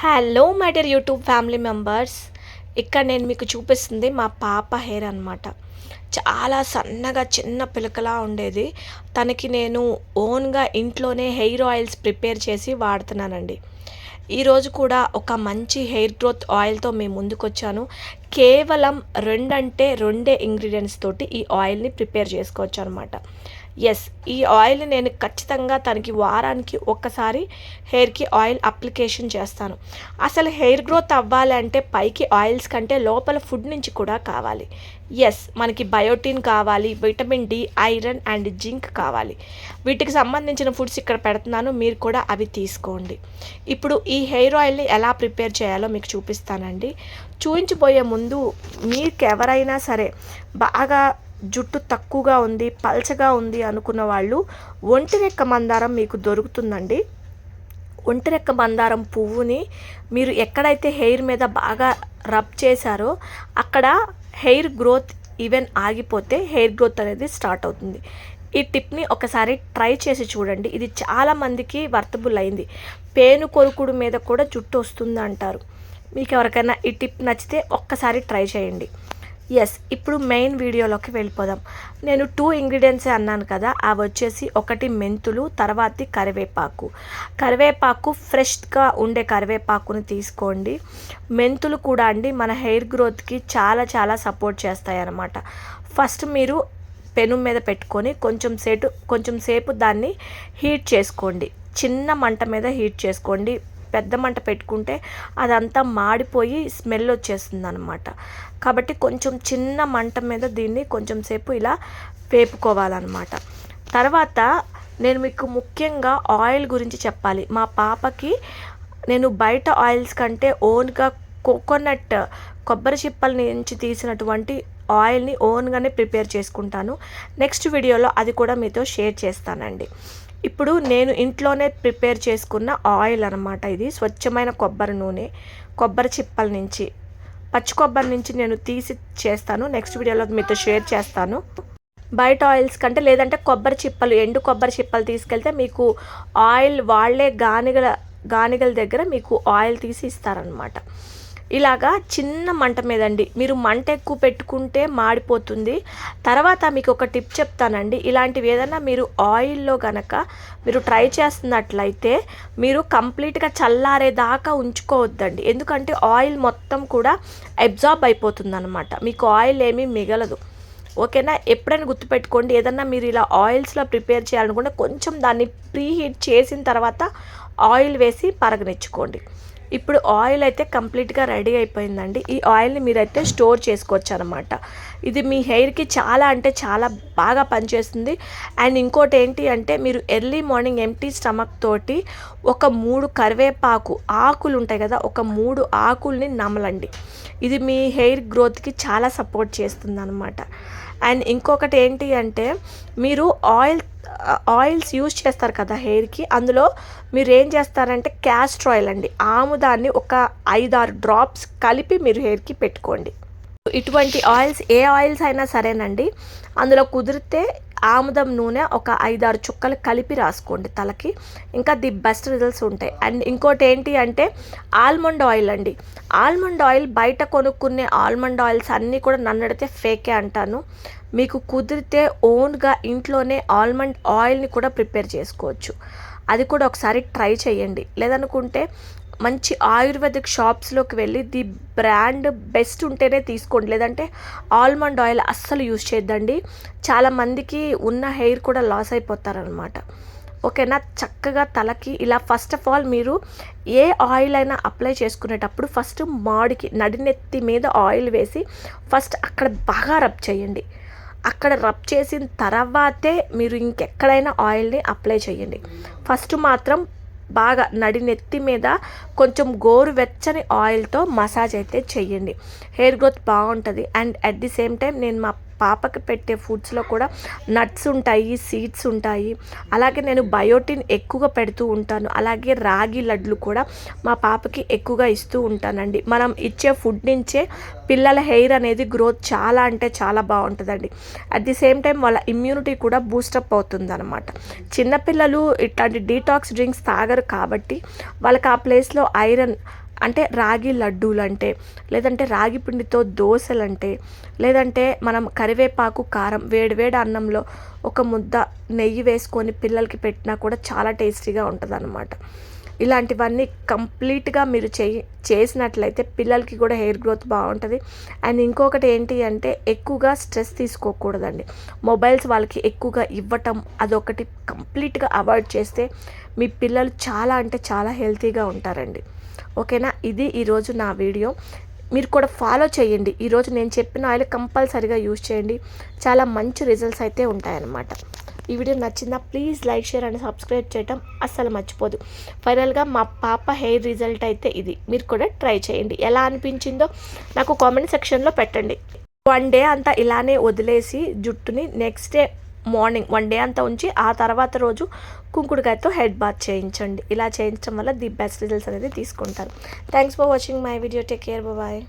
Hello my dear YouTube family members ఇక్కడ నేను మీకు చూపిస్తుంది మా పాప హెయిర్ అనమాట చాలా సన్నగా చిన్న పిలకలా ఉండేది. తనకి నేను ఓన్గా ఇంట్లోనే హెయిర్ ఆయిల్స్ ప్రిపేర్ చేసి వాడుతున్నానండి. ఈరోజు కూడా ఒక మంచి హెయిర్ గ్రోత్ ఆయిల్తో మేము ముందుకొచ్చాను. కేవలం రెండంటే రెండే ఇంగ్రీడియంట్స్ తోటి ఈ ఆయిల్ని ప్రిపేర్ చేసుకోవచ్చు అనమాట ఎస్ ఈ ఆయిల్ నేను ఖచ్చితంగా తనకి వారానికి ఒక్కసారి హెయిర్కి ఆయిల్ అప్లికేషన్ చేస్తాను. అసలు హెయిర్ గ్రోత్ అవ్వాలంటే పైకి ఆయిల్స్ కంటే లోపల ఫుడ్ నుంచి కూడా కావాలి. ఎస్ మనకి బయోటిన్ కావాలి vitamin D iron and zinc కావాలి. వీటికి సంబంధించిన ఫుడ్స్ ఇక్కడ పెడుతున్నాను మీరు కూడా అవి తీసుకోండి. ఇప్పుడు ఈ హెయిర్ ఆయిల్ని ఎలా ప్రిపేర్ చేయాలో మీకు చూపిస్తానండి. చూయించబోయే ముందు మీకు ఎవరైనా సరే బాగా జుట్టు తక్కువగా ఉంది పల్చగా ఉంది అనుకున్న వాళ్ళు ఒంటిరెక్క మందారం మీకు దొరుకుతుందండి. ఒంటిరెక్క మందారం పువ్వుని మీరు ఎక్కడైతే హెయిర్ మీద బాగా రబ్ చేశారో అక్కడ హెయిర్ గ్రోత్ ఈవెన్ ఆగిపోతే హెయిర్ గ్రోత్ అనేది స్టార్ట్ అవుతుంది. ఈ టిప్ని ఒకసారి ట్రై చేసి చూడండి. ఇది చాలామందికి వర్తబుల్ అయింది. పేను కొరుకుడు మీద కూడా జుట్టు వస్తుంది అంటారు మీకు ఎవరికైనా ఈ టిప్ నచ్చితే ఒక్కసారి ట్రై చేయండి. ఎస్ ఇప్పుడు మెయిన్ వీడియోలోకి వెళ్ళిపోదాం. నేను టూ ఇంగ్రీడియంట్సే అన్నాను కదా అవి వచ్చేసి ఒకటి మెంతులు తర్వాతి కరివేపాకు. కరివేపాకు ఫ్రెష్గా ఉండే కరివేపాకుని తీసుకోండి. మెంతులు కూడా అండి మన హెయిర్ గ్రోత్కి చాలా చాలా సపోర్ట్ చేస్తాయి అన్నమాట ఫస్ట్ మీరు పెను మీద పెట్టుకొని కొంచెం సేటు కొంచెం సేపు దాన్ని హీట్ చేసుకోండి. చిన్న మంట మీద హీట్ చేసుకోండి. పెద్ద మంట పెట్టుకుంటే అదంతా మాడిపోయి స్మెల్ వచ్చేస్తుంది అనమాట కాబట్టి కొంచెం చిన్న మంట మీద దీన్ని కొంచెం సేపు ఇలా వేపుకోవాలన్నమాట. తర్వాత నేను మీకు ముఖ్యంగా ఆయిల్ గురించి చెప్పాలి. మా పాపకి నేను బయట ఆయిల్స్ కంటే ఓన్గా కోకోనట్ కొబ్బరి చిప్పల నుంచి తీసినటువంటి ఆయిల్ని ఓన్గానే ప్రిపేర్ చేసుకుంటాను. నెక్స్ట్ వీడియోలో అది కూడా మీతో షేర్ చేస్తానండి. ఇప్పుడు నేను ఇంట్లోనే ప్రిపేర్ చేసుకున్న ఆయిల్ అనమాట ఇది స్వచ్ఛమైన కొబ్బరి నూనె కొబ్బరి చిప్పల నుంచి. పచ్చి కొబ్బరి నుంచి నేను తీసి చేస్తాను. నెక్స్ట్ వీడియోలో మీతో షేర్ చేస్తాను. బయట ఆయిల్స్ కంటే లేదంటే కొబ్బరి చిప్పలు ఎండు కొబ్బరి చిప్పలు తీసుకెళ్తే మీకు ఆయిల్ వాళ్ళే గానిగల గానిగల దగ్గర మీకు ఆయిల్ తీసి ఇస్తారనమాట ఇలాగా చిన్న మంట మీదండి మీరు మంట ఎక్కువ పెట్టుకుంటే మాడిపోతుంది. తర్వాత మీకు ఒక టిప్ చెప్తానండి. ఇలాంటివి ఏదైనా మీరు ఆయిల్లో గనక మీరు ట్రై చేస్తున్నట్లయితే మీరు కంప్లీట్గా చల్లారేదాకా ఉంచుకోవద్దండి. ఎందుకంటే ఆయిల్ మొత్తం కూడా అబ్జార్బ్ అయిపోతుందన్నమాట. మీకు ఆయిల్ ఏమీ మిగలదు. ఓకేనా? ఎప్పుడైనా గుర్తుపెట్టుకోండి. ఏదన్నా మీరు ఇలా ఆయిల్స్లో ప్రిపేర్ చేయాలనుకుంటే కొంచెం దాన్ని ప్రీహీట్ చేసిన తర్వాత ఆయిల్ వేసి పరగనిచ్చుకోండి. ఇప్పుడు ఆయిల్ అయితే కంప్లీట్గా రెడీ అయిపోయిందండి. ఈ ఆయిల్ని మీరైతే స్టోర్ చేసుకోవచ్చు అనమాట ఇది మీ హెయిర్కి చాలా అంటే చాలా బాగా పనిచేస్తుంది. అండ్ ఇంకోటి ఏంటి అంటే మీరు ఎర్లీ మార్నింగ్ ఎంటీ స్టమక్ తోటి ఒక మూడు కరివేపాకు ఆకులు ఉంటాయి కదా ఒక మూడు ఆకుల్ని నమలండి. ఇది మీ హెయిర్ గ్రోత్కి చాలా సపోర్ట్ చేస్తుంది అనమాట అండ్ ఇంకొకటి ఏంటి అంటే మీరు ఆయిల్ ఆయిల్స్ యూజ్ చేస్తారు కదా హెయిర్కి అందులో మీరు ఏం చేస్తారంటే క్యాస్టర్ ఆయిల్ అండి. ఆముదాన్ని ఒక ఐదారు డ్రాప్స్ కలిపి మీరు హెయిర్కి పెట్టుకోండి. ఇటువంటి ఆయిల్స్ ఏ ఆయిల్స్ అయినా సరేనండి. అందులో కుదిరితే ఆముదం నూనె ఒక ఐదారు చుక్కలు కలిపి రాసుకోండి తలకి. ఇంకా ది బెస్ట్ రిజల్ట్స్ ఉంటాయి. అండ్ ఇంకోటి ఏంటి అంటే ఆల్మండ్ ఆయిల్ అండి. ఆల్మండ్ ఆయిల్ బయట కొనుక్కునే ఆల్మండ్ ఆయిల్స్ అన్నీ కూడా నన్నడితే ఫేకే అంటాను. మీకు కుదిరితే ఓన్గా ఇంట్లోనే ఆల్మండ్ ఆయిల్ని కూడా ప్రిపేర్ చేసుకోవచ్చు. అది కూడా ఒకసారి ట్రై చేయండి. లేదనుకుంటే మంచి ఆయుర్వేదిక్ షాప్స్లోకి వెళ్ళి ది బ్రాండ్ బెస్ట్ ఉంటేనే తీసుకోండి. లేదంటే ఆల్మండ్ ఆయిల్ అస్సలు యూజ్ చేయొద్దండి. చాలామందికి ఉన్న హెయిర్ కూడా లాస్ అయిపోతారనమాట ఓకేనా? చక్కగా తలకి ఇలా ఫస్ట్ ఆఫ్ ఆల్ మీరు ఏ ఆయిల్ అయినా అప్లై చేసుకునేటప్పుడు ఫస్ట్ మాడికి నడినెత్తి మీద ఆయిల్ వేసి ఫస్ట్ అక్కడ బాగా రబ్ చేయండి. అక్కడ రబ్ చేసిన తర్వాతే మీరు ఇంకెక్కడైనా ఆయిల్ని అప్లై చేయండి. ఫస్ట్ మాత్రం బాగా నడినెత్తి మీద కొంచెం గోరువెచ్చని ఆయిల్తో మసాజ్ అయితే చేయండి. హెయిర్ గ్రోత్ బాగుంటుంది. And at the same time నేను మా పాపకి పెట్టే ఫుడ్స్లో కూడా నట్స్ ఉంటాయి సీడ్స్ ఉంటాయి. అలాగే నేను బయోటిన్ ఎక్కువగా పెడుతూ ఉంటాను. అలాగే రాగి లడ్లు కూడా మా పాపకి ఎక్కువగా ఇస్తూ ఉంటానండి. మనం ఇచ్చే ఫుడ్ నుంచే పిల్లల హెయిర్ అనేది గ్రోత్ చాలా అంటే చాలా బాగుంటుందండి. అట్ ది సేమ్ టైం వాళ్ళ ఇమ్యూనిటీ కూడా బూస్టప్ అవుతుంది అనమాట చిన్నపిల్లలు ఇట్లాంటి డీటాక్స్ డ్రింక్స్ తాగరు కాబట్టి వాళ్ళకి ఆ ప్లేస్లో ఐరన్ అంటే రాగి లడ్డూలంటే లేదంటే రాగి పిండితో దోశలంటే లేదంటే మనం కరివేపాకు కారం వేడివేడి అన్నంలో ఒక ముద్ద నెయ్యి వేసుకొని పిల్లలకి పెట్టినా కూడా చాలా టేస్టీగా ఉంటుంది ఇలాంటివన్నీ కంప్లీట్గా మీరు చే చేసినట్లయితే పిల్లలకి కూడా హెయిర్ గ్రోత్ బాగుంటుంది. అండ్ ఇంకొకటి ఏంటి అంటే ఎక్కువగా స్ట్రెస్ తీసుకోకూడదండి. మొబైల్స్ వాళ్ళకి ఎక్కువగా ఇవ్వటం అదొకటి కంప్లీట్గా అవాయిడ్ చేస్తే మీ పిల్లలు చాలా అంటే చాలా హెల్తీగా ఉంటారండి. ఓకేనా? ఇది ఈరోజు నా వీడియో. మీరు కూడా ఫాలో చేయండి. ఈరోజు నేను చెప్పిన ఆయిల్ కంపల్సరీగా యూజ్ చేయండి. చాలా మంచి రిజల్ట్స్ అయితే ఉంటాయన్నమాట. ఈ వీడియో నచ్చిందా please like share and subscribe చేయటం అస్సలు మర్చిపోదు. ఫైనల్గా మా పాప హెయిర్ రిజల్ట్ అయితే ఇది. మీరు కూడా ట్రై చేయండి. ఎలా అనిపించిందో నాకు కామెంట్ సెక్షన్లో పెట్టండి. వన్ డే అంతా ఇలానే వదిలేసి జుట్టుని next day morning one day అంతా ఉంచి ఆ తర్వాత రోజు కుంకుడుకాయతో హెడ్ బాత్ చేయించండి. ఇలా చేయించడం వల్ల ది బెస్ట్ రిజల్ట్స్ అనేది తీసుకుంటారు. Thanks for watching my video take care bye